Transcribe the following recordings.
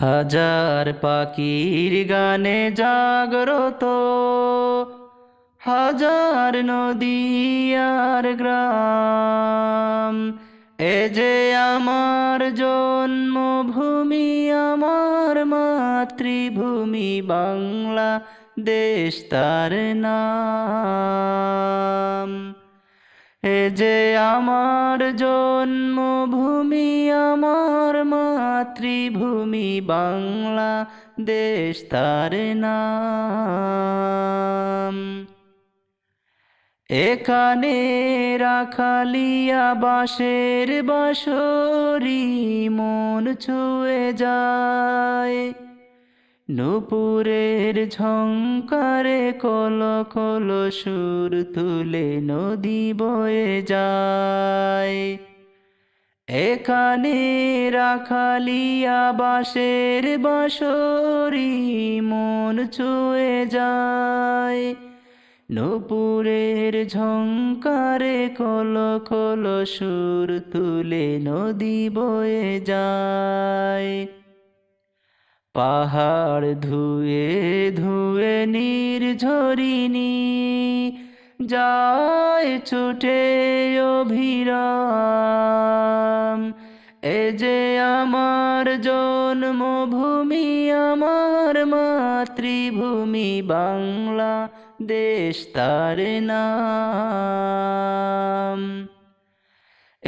হাজার পাখির গানে জাগ্রত। হাজার নদী আর গ্রাম, এ যে আমার জন্মভূমি, আমার মাতৃভূমি বাংলা দেশ তার নাম। এ যে আমার জন্মভূমি, আমার মাতৃভূমি বাংলা দেশ তার নাম। এখানে রাখালিয়া বাঁশের বাঁশরি মন ছুঁয়ে যায়। নুপুরের ঝঙ্কারে কল কল সুর তুলে নদী বয়ে যায়। এখানে রাখালিয়া বাঁশের বাঁশরি মন ছুঁয়ে যায়। নুপুরের ঝঙ্কারে কল কল সুর তুলে নদী বয়ে যায়। পাহাড় ধুয়ে ধুয়ে নির্ঝরিণী যায় ছুটে অভিরাম। এ যে আমার জন্মভূমি, আমার মাতৃভূমি বাংলা দেশ তার নাম।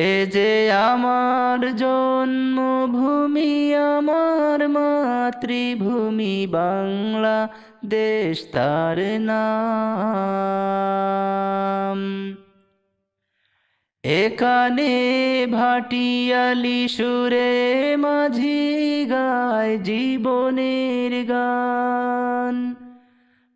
এ যে আমার জন্মভূমি, আমার মাতৃভূমি বাংলা দেশ তার নাম। এখানে ভাটিয়ালি সুরে মাঝি গায় জীবনের গান।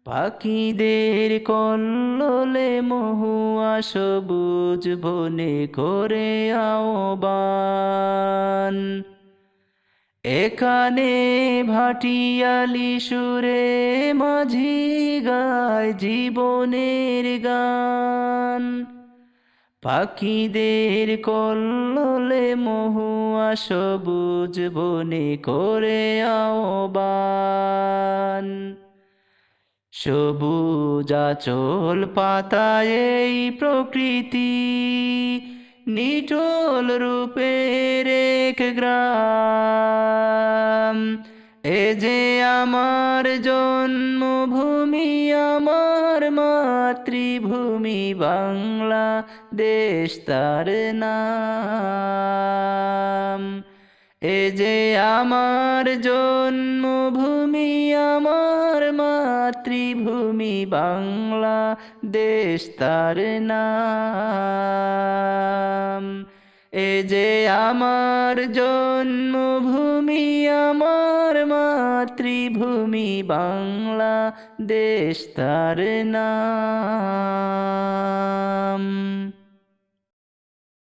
পাখিদের কল্লোলে মহুয়া সবুজ বনে করে আওবান এখানে ভাটিয়ালি সুরে মাঝি গায় জীবনের গান। পাখিদের কল্লোলে মহুয়া সবুজ বনে করে আহ্বান। সবুজ আচল পাতায় এই প্রকৃতি নিটল রূপের এক গ্রাম। এ যে আমার জন্মভূমি, আমার মাতৃভূমি বাংলা দেশ তার নাম। এ যে আমার জন্মভূমি, আমার মাতৃভূমি বাংলা দেশ তার নাম। এ যে আমার জন্মভূমি, আমার মাতৃভূমি বাংলা দেশ তার নাম।